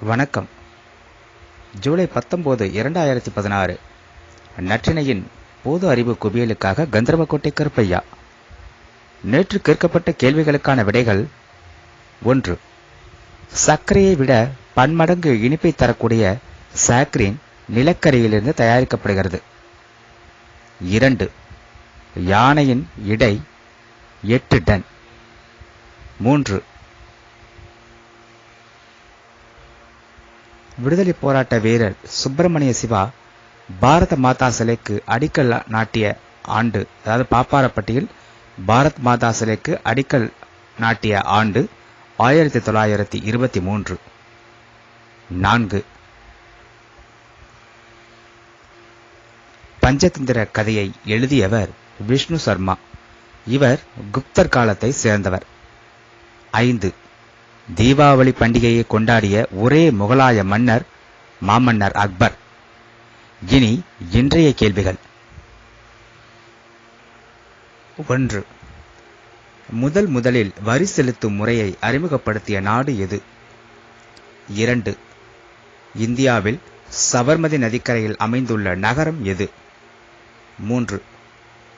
வணக்கம். ஜூலை பத்தொன்பது இரண்டாயிரத்தி பதினாறு. நற்றினையின் பொது அறிவு குவியலுக்காக கந்தர்வக்கோட்டை கருப்பையா. நேற்று கேட்கப்பட்ட கேள்விகளுக்கான விடைகள் ஒன்று. சர்க்கரையை விட பன்மடங்கு இனிப்பை தரக்கூடிய சாக்ரின் நிலக்கரியிலிருந்து தயாரிக்கப்படுகிறது. இரண்டு. யானையின் இடை எட்டு டன். மூன்று. விடுதலை போராட்ட வீரர் சுப்பிரமணிய சிவா பாரத மாதா சிலைக்கு அடிக்கல் நாட்டிய ஆண்டு அதாவது பாப்பாரப்பட்டியில் பாரத் மாதா சிலைக்கு அடிக்கல் நாட்டிய ஆண்டு ஆயிரத்தி தொள்ளாயிரத்தி இருபத்தி மூன்று. நான்கு. பஞ்சதந்திர கதையை எழுதியவர் விஷ்ணு சர்மா. இவர் குப்தர் காலத்தை சேர்ந்தவர். ஐந்து. தீபாவளி பண்டிகையை கொண்டாடிய ஒரே முகலாய மன்னர் மாமன்னர் அக்பர். இனி இன்றைய கேள்விகள். ஒன்று. முதல் முதலில் வரி செலுத்தும் முறையை அறிமுகப்படுத்திய நாடு எது? இரண்டு. இந்தியாவில் சபர்மதி நதிக்கரையில் அமைந்துள்ள நகரம் எது? மூன்று.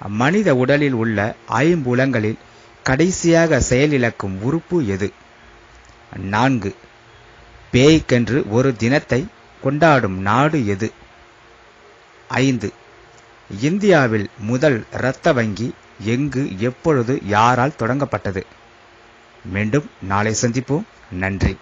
மனித உடலில் உள்ள ஐம்புலங்களில் கடைசியாக செயலிழக்கும் உறுப்பு எது? நான்கு. பேய்க்கென்று ஒரு தினத்தை கொண்டாடும் நாடு எது? ஐந்து. இந்தியாவில் முதல் இரத்த வங்கி எங்கு எப்பொழுது யாரால் தொடங்கப்பட்டது? மீண்டும் நாளை சந்திப்போம். நன்றி.